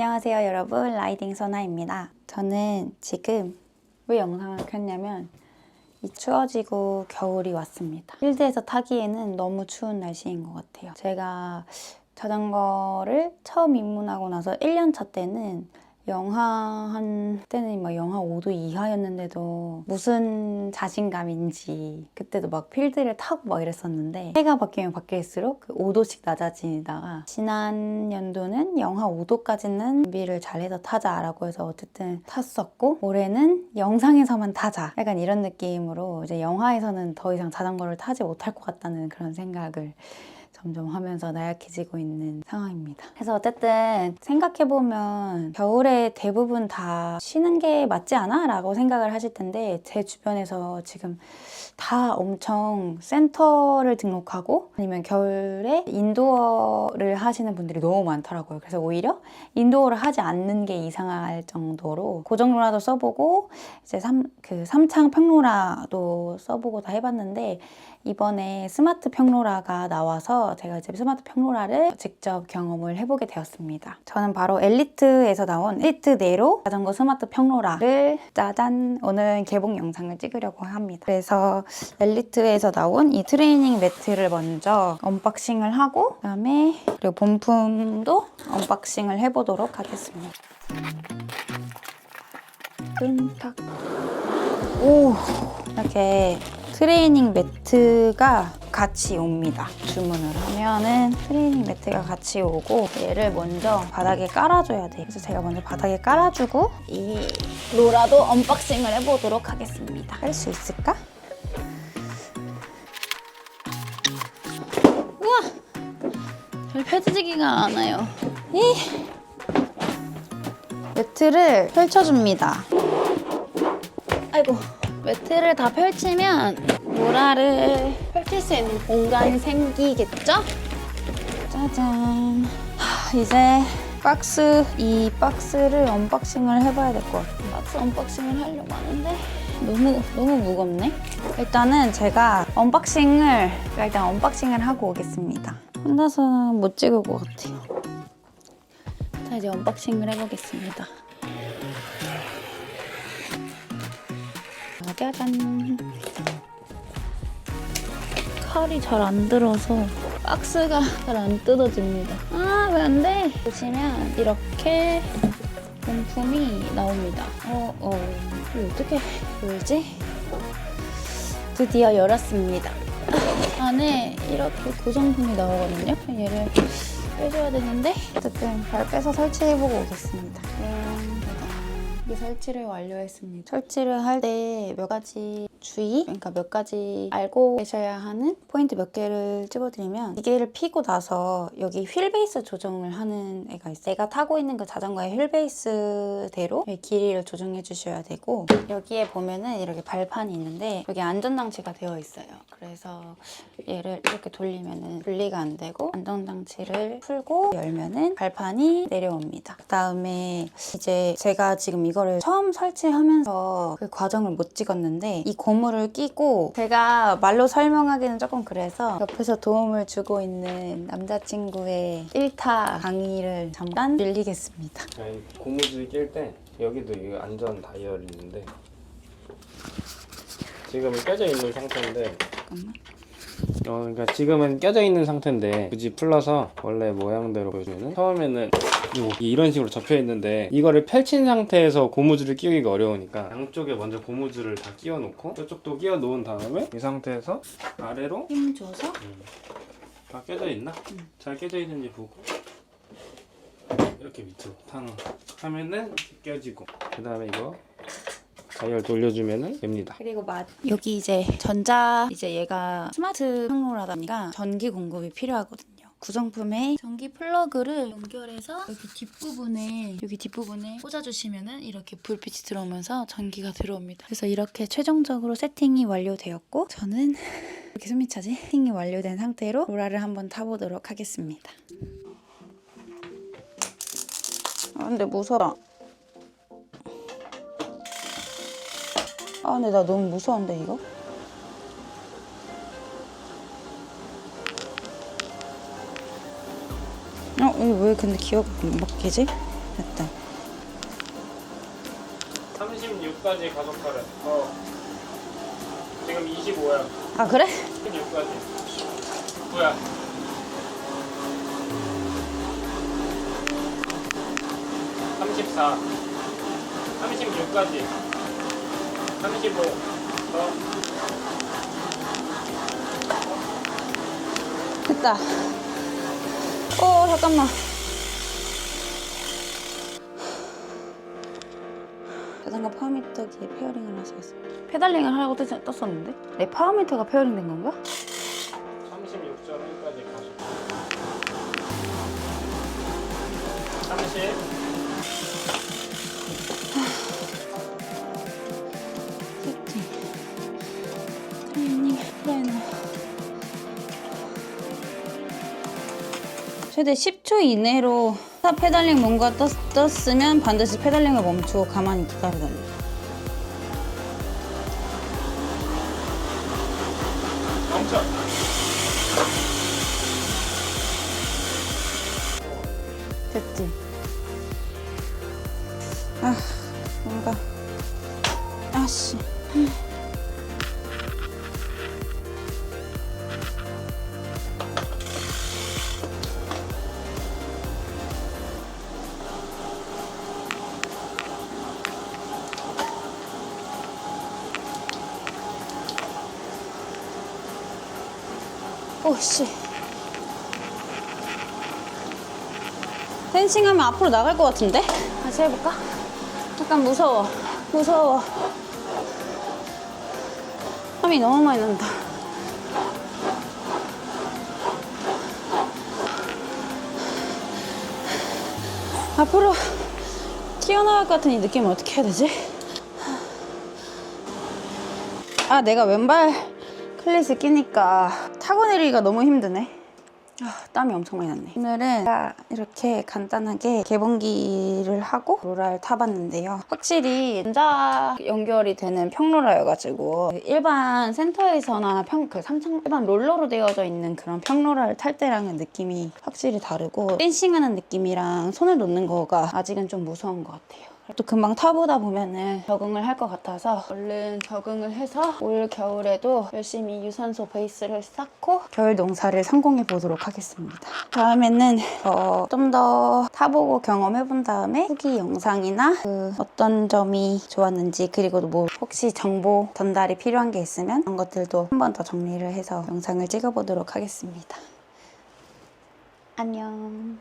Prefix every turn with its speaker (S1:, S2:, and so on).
S1: 안녕하세요 여러분. 라이딩 선아입니다. 저는 지금 왜 영상을 켰냐면 이 추워지고 겨울이 왔습니다. 필드에서 타기에는 너무 추운 날씨인 것 같아요. 제가 자전거를 처음 입문하고 나서 1년 차 때는 영하 한 때는 막 영하 5도 이하였는데도 무슨 자신감인지 그때도 막 필드를 타고 막 이랬었는데 해가 바뀌면 바뀔수록 그 5도씩 낮아지다가 지난 연도는 영하 5도까지는 준비를 잘해서 타자라고 해서 어쨌든 탔었고 올해는 영상에서만 타자. 약간 이런 느낌으로 이제 영하에서는 더 이상 자전거를 타지 못할 것 같다는 그런 생각을 점점 하면서 나약해지고 있는 상황입니다. 그래서 어쨌든 생각해보면 겨울에 대부분 다 쉬는 게 맞지 않아? 라고 생각을 하실 텐데 제 주변에서 지금 다 엄청 센터를 등록하고 아니면 겨울에 인도어를 하시는 분들이 너무 많더라고요. 그래서 오히려 인도어를 하지 않는 게 이상할 정도로 고정로라도 써보고 이제 삼, 그 삼창 평로라도 써보고 다 해봤는데 이번에 스마트 평로라가 나와서 제가 이제 스마트 평로라를 직접 경험을 해보게 되었습니다. 저는 바로 엘리트에서 나온 엘리트 네로 자전거 스마트 평로라를 짜잔 오늘 개봉 영상을 찍으려고 합니다. 그래서 엘리트에서 나온 이 트레이닝 매트를 먼저 언박싱을 하고 그다음에 그리고 본품도 언박싱을 해보도록 하겠습니다. 끈탁 오 이렇게 트레이닝 매트가 같이 옵니다. 주문을 하면은 트레이닝 매트가 같이 오고 얘를 먼저 바닥에 깔아줘야 돼요. 그래서 제가 먼저 바닥에 깔아주고 이 로라도 언박싱을 해보도록 하겠습니다. 할 수 있을까? 우와! 잘 펴지지가 않아요. 이 매트를 펼쳐줍니다. 아이고 매트를 다 펼치면 모라를 펼칠 수 있는 공간이 생기겠죠? 짜잔. 하, 이제 박스 이 박스를 언박싱을 해봐야 될 것 같아요. 박스 언박싱을 하려고 하는데 너무 너무 무겁네. 일단은 제가 언박싱을 일단 언박싱을 하고 오겠습니다. 혼자서는 못 찍을 것 같아요. 자 이제 언박싱을 해보겠습니다. 짜잔. 칼이 잘 안 들어서 박스가 잘 안 뜯어집니다. 아, 왜 안 돼? 보시면 이렇게 본품이 나옵니다. 어, 어, 이거 어떻게 열지? 드디어 열었습니다. 안에 이렇게 구성품이 나오거든요. 얘를 빼줘야 되는데 어쨌든 잘 빼서 설치해보고 오겠습니다. 음, 설치를 완료했습니다. 설치를 할 때 몇 가지 주의, 그러니까 몇 가지 알고 계셔야 하는 포인트 몇 개를 찝어드리면 기계를 피고 나서 여기 휠 베이스 조정을 하는 애가 있어요. 내가 타고 있는 그 자전거의 휠 베이스대로 길이를 조정해 주셔야 되고 여기에 보면은 이렇게 발판이 있는데 여기 안전장치가 되어 있어요. 그래서 얘를 이렇게 돌리면은 분리가 안 되고 안전장치를 풀고 열면은 발판이 내려옵니다. 그 다음에 이제 제가 지금 이거 를 처음 설치하면서 그 과정을 못 찍었는데 이 고무를 끼고 제가 말로 설명하기는 조금 그래서 옆에서 도움을 주고 있는 남자친구의 1타 강의를 잠깐 빌리겠습니다.
S2: 아니, 고무줄 낄 때 여기도 이 안전 다이얼이 있는데 지금은 껴져 있는 상태인데
S1: 잠깐만.
S2: 어, 그러니까 지금은 껴져 있는 상태인데 굳이 풀러서 원래 모양대로 보여주면은 처음에는 요- 이런 식으로 접혀 있는데 이거를 펼친 상태에서 고무줄을 끼우기가 어려우니까 양쪽에 먼저 고무줄을 다 끼워 놓고 이쪽도 끼워 놓은 다음에 이 상태에서 아래로
S1: 힘 줘서
S2: 다 껴져 있나? 잘 껴져 있는지 보고 이렇게 밑으로 탕 하면은 껴지고 그 다음에 이거 다이얼 돌려주면은 됩니다.
S1: 그리고 맛 여기 이제 전자 이제 얘가 스마트 평로라다 보니까 전기 공급이 필요하거든요. 구성품에 전기 플러그를 연결해서 여기 뒷부분에 여기 뒷부분에 꽂아주시면은 이렇게 불빛이 들어오면서 전기가 들어옵니다. 그래서 이렇게 최종적으로 세팅이 완료되었고 저는 이렇게 숨이 차지 세팅이 완료된 상태로 로라를 한번 타보도록 하겠습니다. 아 근데 무서워. 아 근데 나 너무 무서운데 이거? 이거 왜 근데 기억 안 바뀌지? 됐다.
S2: 36까지 가속하래. 어. 지금 25야.
S1: 아 그래?
S2: 16까지. 뭐야? 삼십사, 삼십육까지, 삼십오, 더,
S1: 됐다. 어 잠깐만. 자전거 파워미터기에 페어링을 하시겠습니다. 페달링을 하라고 뜨- 떴었는데? 내 파워미터가 페어링 된 건가? 최대 10초 이내로 스탑 페달링 뭔가 떴, 떴으면 반드시 페달링을 멈추고 가만히.
S2: 멈춰.
S1: 됐지? 아, 뭔가. 아씨. 오씨. 펜싱하면 앞으로 나갈 것 같은데? 다시 해볼까? 약간 무서워. 무서워. 땀이 너무 많이 난다. 앞으로 튀어나갈 것 같은 이 느낌을 어떻게 해야 되지? 아, 내가 왼발 클릿을 끼니까 타고 내리기가 너무 힘드네. 아, 땀이 엄청 많이 났네. 오늘은 이렇게 간단하게 개봉기를 하고 로라를 타봤는데요. 확실히 전자 연결이 되는 평로라여가지고 일반 센터에서나 평, 그 삼성 일반 롤러로 되어져 있는 그런 평로라를 탈 때랑은 느낌이 확실히 다르고 댄싱하는 느낌이랑 손을 놓는 거가 아직은 좀 무서운 것 같아요. 또 금방 타보다 보면은 적응을 할 것 같아서 얼른 적응을 해서 올 겨울에도 열심히 유산소 베이스를 쌓고 겨울 농사를 성공해 보도록 하겠습니다. 다음에는 어, 좀 더 타보고 경험해 본 다음에 후기 영상이나 그 어떤 점이 좋았는지 그리고 뭐 혹시 정보 전달이 필요한 게 있으면 그런 것들도 한 번 더 정리를 해서 영상을 찍어 보도록 하겠습니다. 안녕.